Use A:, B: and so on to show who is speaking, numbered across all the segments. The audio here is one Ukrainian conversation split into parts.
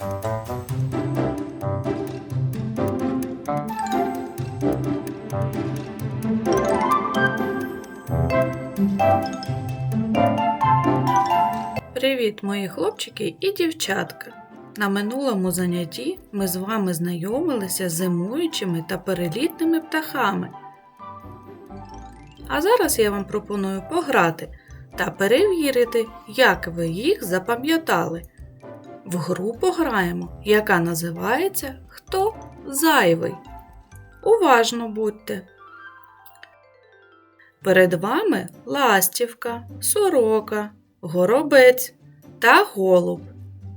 A: Привіт, мої хлопчики і дівчатка! На минулому занятті ми з вами знайомилися з зимуючими та перелітними птахами. А зараз я вам пропоную пограти та перевірити, як ви їх запам'ятали. В гру пограємо, яка називається Хто зайвий. Уважно будьте. Перед вами ластівка, сорока, горобець та голуб.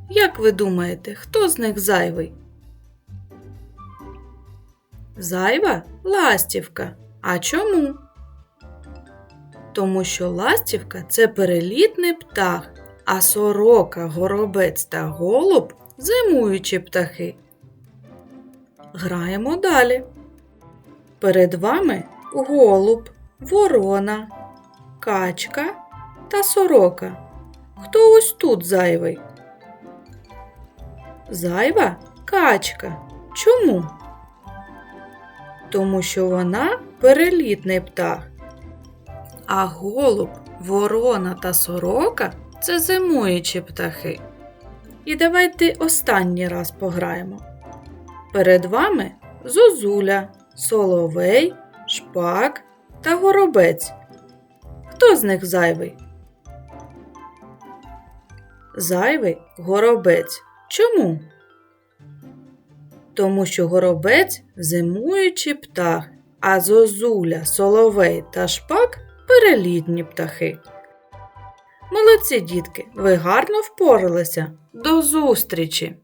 A: Як ви думаєте, хто з них зайвий? Зайва ластівка. А чому? Тому що ластівка це перелітний птах, а сорока, горобець та голуб зимуючі птахи. Граємо далі. Перед вами голуб, ворона, качка та сорока. Хто ось тут зайвий? Зайва качка. Чому? Тому що вона перелітний птах. А голуб, ворона та сорока це зимуючі птахи. І давайте останній раз пограємо. Перед вами зозуля, соловей, шпак та горобець. Хто з них зайвий? Зайвий горобець. Чому? Тому що горобець зимуючий птах, а зозуля, соловей та шпак перелітні птахи. Молодці, дітки, ви гарно впоралися. До зустрічі!